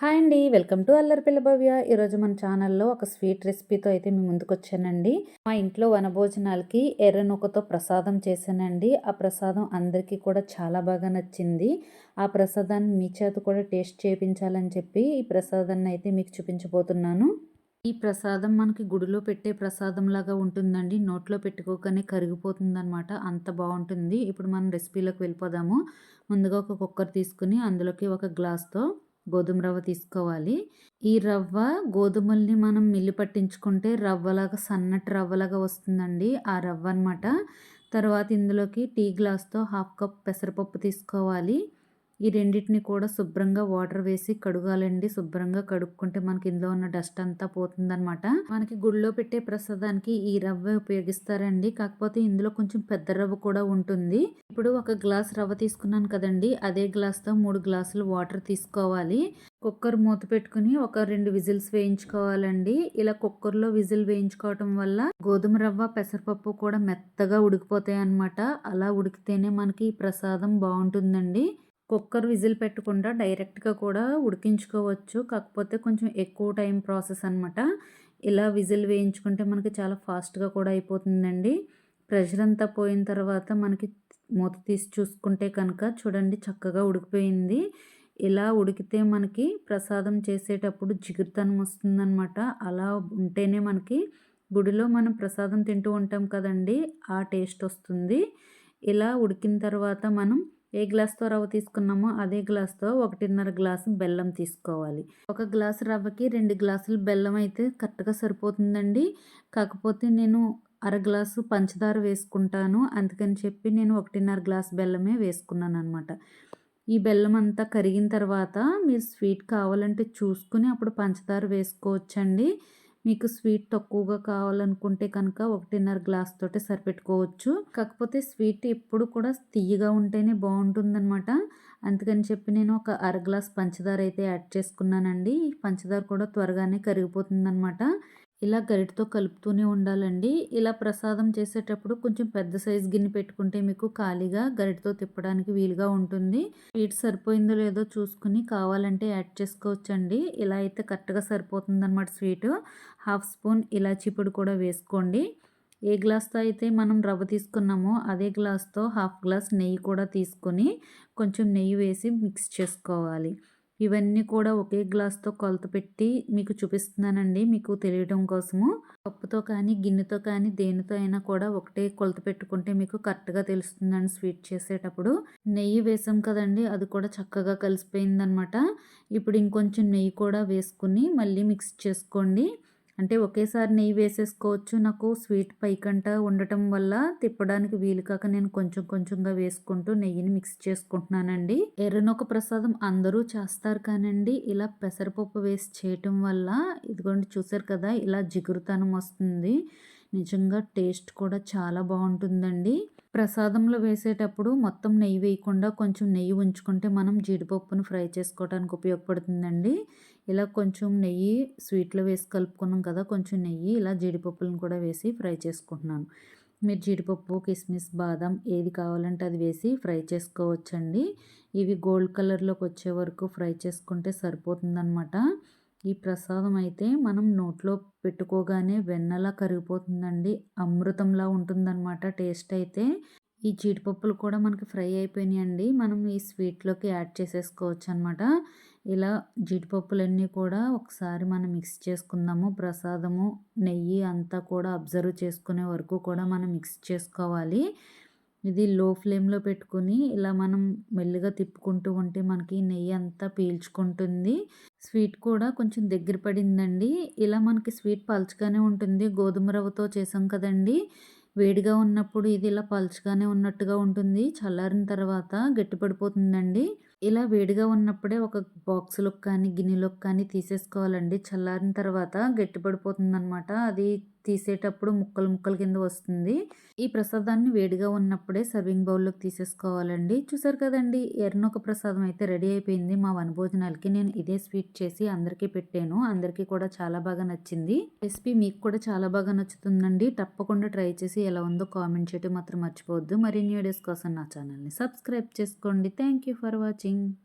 Hi అండి welcome to అల్లరిపిల్ల భవ్య. ఈరోజు మన ఛానల్లో ఒక స్వీట్ రెసిపీతో అయితే మేము ముందుకు వచ్చానండి మా ఇంట్లో వనభోజనాలకి ఎర్ర నూకతో ప్రసాదం చేశానండి. ఆ ప్రసాదం అందరికీ కూడా చాలా బాగా నచ్చింది. ఆ ప్రసాదాన్ని మీ చేత కూడా టేస్ట్ చేయించాలని చెప్పి ఈ ప్రసాదాన్ని అయితే మీకు చూపించబోతున్నాను. ఈ ప్రసాదం మనకి గుడిలో పెట్టే ప్రసాదం లాగా ఉంటుందండి. నోట్లో పెట్టుకోగానే కరిగిపోతుంది అనమాట అంత బాగుంటుంది. ఇప్పుడు మనం రెసిపీలోకి వెళ్ళిపోదాము. ముందుగా ఒక కుక్కర్ తీసుకుని అందులోకి ఒక గ్లాస్తో గోధుమ రవ్వ తీసుకోవాలి. ఈ రవ్వ గోధుమల్ని మనం మిల్లి పట్టించుకుంటే రవ్వలాగా సన్నటి రవ్వలాగా వస్తుందండి ఆ రవ్వ అనమాట తర్వాత ఇందులోకి టీ గ్లాస్తో హాఫ్ కప్ పెసరపప్పు తీసుకోవాలి. ఈ రెండింటిని కూడా శుభ్రంగా వాటర్ వేసి కడుగాలండి. శుభ్రంగా కడుక్కుంటే మనకి ఇందులో ఉన్న డస్ట్ అంతా పోతుందనమాట మనకి గుడిలో పెట్టే ప్రసాదానికి ఈ రవ్వ ఉపయోగిస్తారండి. కాకపోతే ఇందులో కొంచెం పెద్ద రవ్వ కూడా ఉంటుంది. ఇప్పుడు ఒక గ్లాస్ రవ్వ తీసుకున్నాను కదండి. అదే గ్లాస్తో మూడు గ్లాసులు వాటర్ తీసుకోవాలి. కుక్కర్ మూత పెట్టుకుని ఒక రెండు విజిల్స్ వేయించుకోవాలండి. ఇలా కుక్కర్లో విజిల్ వేయించుకోవటం వల్ల గోధుమ రవ్వ పెసరపప్పు కూడా మెత్తగా ఉడికిపోతాయి అన్నమాట అలా ఉడికితేనే మనకి ప్రసాదం బాగుంటుందండి. కుక్కర్ విజిల్ పెట్టకుండా డైరెక్ట్గా కూడా ఉడికించుకోవచ్చు. కాకపోతే కొంచెం ఎక్కువ టైం ప్రాసెస్ అనమాట ఇలా విజిల్ వేయించుకుంటే మనకి చాలా ఫాస్ట్గా కూడా అయిపోతుందండి. ప్రెషర్ అంతా పోయిన తర్వాత మనకి మూత తీసి చూసుకుంటే కనుక చూడండి చక్కగా ఉడికిపోయింది. ఇలా ఉడికితే మనకి ప్రసాదం చేసేటప్పుడు జిగురుతనం వస్తుందన్నమాట. అలా ఉంటేనే మనకి గుడిలో మనం ప్రసాదం తింటూ ఉంటాం కదండి ఆ టేస్ట్ వస్తుంది. ఇలా ఉడికిన తర్వాత మనం ఏ గ్లాస్తో రవ్వ తీసుకున్నామో అదే గ్లాస్తో ఒకటిన్నర గ్లాసు బెల్లం తీసుకోవాలి. ఒక గ్లాసు రవ్వకి రెండు గ్లాసులు బెల్లం అయితే కరెక్ట్గా సరిపోతుందండి. కాకపోతే నేను అర గ్లాసు పంచదార వేసుకుంటాను. అందుకని చెప్పి నేను ఒకటిన్నర గ్లాస్ బెల్లమే వేసుకున్నాను అనమాట ఈ బెల్లం అంతా కరిగిన తర్వాత మీరు స్వీట్ కావాలంటే చూసుకుని అప్పుడు పంచదార వేసుకోవచ్చండి. మీకు స్వీట్ తక్కువగా కావాలనుకుంటే కనుక ఒకటిన్నర గ్లాస్ తోటి సరిపెట్టుకోవచ్చు. కాకపోతే స్వీట్ ఎప్పుడు కూడా తీయగా ఉంటేనే బాగుంటుందన్నమాట. అందుకని చెప్పి నేను ఒక అర గ్లాస్ పంచదార అయితే యాడ్ చేసుకున్నానండి. పంచదార కూడా త్వరగానే కరిగిపోతుందన్నమాట. ఇలా గరిటతో కలుపుతూనే ఉండాలండి. ఇలా ప్రసాదం చేసేటప్పుడు కొంచెం పెద్ద సైజు గిన్నె పెట్టుకుంటే మీకు ఖాళీగా గరిటతో తిప్పడానికి వీలుగా ఉంటుంది. స్వీట్ సరిపోయిందో లేదో చూసుకుని కావాలంటే యాడ్ చేసుకోవచ్చండి. ఇలా అయితే కరెక్ట్గా సరిపోతుందన్నమాట స్వీట్. స్వీటు హాఫ్ స్పూన్ ఇలాచీ పొడి కూడా వేసుకోండి. ఏ గ్లాస్తో అయితే మనం రవ్వ తీసుకున్నామో అదే గ్లాస్తో హాఫ్ గ్లాస్ నెయ్యి కూడా తీసుకొని కొంచెం నెయ్యి వేసి మిక్స్ చేసుకోవాలి. ఇవన్నీ కూడా ఒకే గ్లాస్తో కొలత పెట్టి మీకు చూపిస్తున్నానండి మీకు తెలియడం కోసము. పప్పుతో కానీ గిన్నెతో కానీ దేనితో అయినా కూడా ఒకటే కొలత పెట్టుకుంటే మీకు కరెక్ట్గా తెలుస్తుందండి స్వీట్ చేసేటప్పుడు. నెయ్యి వేసాం కదండి అది కూడా చక్కగా కలిసిపోయిందనమాట. ఇప్పుడు ఇంకొంచెం నెయ్యి కూడా వేసుకుని మళ్ళీ మిక్స్ చేసుకోండి. అంటే ఒకేసారి నెయ్యి వేసేసుకోవచ్చు. నాకు స్వీట్ పైకంట ఉండటం వల్ల తిప్పడానికి వీలు కాక నేను కొంచెం కొంచెంగా వేసుకుంటూ నెయ్యిని మిక్స్ చేసుకుంటున్నానండి. ఎర్రనొక ప్రసాదం అందరూ చేస్తారు కానండి. ఇలా పెసరపప్పు వేసి చేయటం వల్ల ఇదిగోండి చూసారు కదా ఇలా జిగురుతనం వస్తుంది. నిజంగా టేస్ట్ కూడా చాలా బాగుంటుందండి. ప్రసాదంలో వేసేటప్పుడు మొత్తం నెయ్యి వేయకుండా కొంచెం నెయ్యి ఉంచుకుంటే మనం జీడిపప్పును ఫ్రై చేసుకోవడానికి ఉపయోగపడుతుందండి. ఇలా కొంచెం నెయ్యి స్వీట్లో వేసి కలుపుకున్నాం కదా కొంచెం నెయ్యి ఇలా జీడిపప్పులను కూడా వేసి ఫ్రై చేసుకుంటున్నాను. మీరు జీడిపప్పు కిస్మిస్ బాదం ఏది కావాలంటే అది వేసి ఫ్రై చేసుకోవచ్చండి. ఇవి గోల్డ్ కలర్లోకి వచ్చే వరకు ఫ్రై చేసుకుంటే సరిపోతుందన్నమాట. ఈ ప్రసాదం అయితే మనం నోట్లో పెట్టుకోగానే వెన్నలా కరిగిపోతుందండి. అమృతంలా ఉంటుందన్నమాట టేస్ట్ అయితే. ఈ జీడిపప్పులు కూడా మనకి ఫ్రై అయిపోయినాయండి. మనం ఈ స్వీట్లోకి యాడ్ చేసేసుకోవచ్చు అనమాట ఇలా జీడిపప్పులన్నీ కూడా ఒకసారి మనం మిక్స్ చేసుకుందాము. ప్రసాదము నెయ్యి అంతా కూడా అబ్జర్వ్ చేసుకునే వరకు కూడా మనం మిక్స్ చేసుకోవాలి. ఇది లో ఫ్లేమ్లో పెట్టుకుని ఇలా మనం మెల్లిగా తిప్పుకుంటూ ఉంటే మనకి నెయ్యి అంతా పీల్చుకుంటుంది. స్వీట్ కూడా కొంచెం దగ్గర పడిందండి. ఇలా మనకి స్వీట్ పలుచగానే ఉంటుంది. గోధుమ రవ్వతో చేసాం కదండి. వేడిగా ఉన్నప్పుడు ఇది ఇలా పలుచగానే ఉన్నట్టుగా ఉంటుంది. చల్లారిన తర్వాత గట్టిపడిపోతుందండి. ఇలా వేడిగా ఉన్నప్పుడే ఒక బాక్సులోకి కానీ గిన్నెలోకి కానీ తీసేసుకోవాలండి. చల్లారిన తర్వాత గట్టిపడిపోతుంది అనమాట అది తీసేటప్పుడు ముక్కలు ముక్కలు కింద వస్తుంది. ఈ ప్రసాదాన్ని వేడిగా ఉన్నప్పుడే సర్వింగ్ బౌల్లోకి తీసేసుకోవాలండి. చూసారు కదండి ఎర్నొక ప్రసాదం అయితే రెడీ అయిపోయింది. మా వనభోజనాలకి నేను ఇదే స్వీట్ చేసి అందరికీ పెట్టాను. అందరికీ కూడా చాలా బాగా నచ్చింది. రెసిపీ మీకు కూడా చాలా బాగా నచ్చుతుందండి. తప్పకుండా ట్రై చేసి ఎలా ఉందో కామెంట్ చేయటం మాత్రం మర్చిపోవద్దు. మరిన్ని వీడియోస్ కోసం నా ఛానల్ని సబ్స్క్రైబ్ చేసుకోండి. Thank for watching.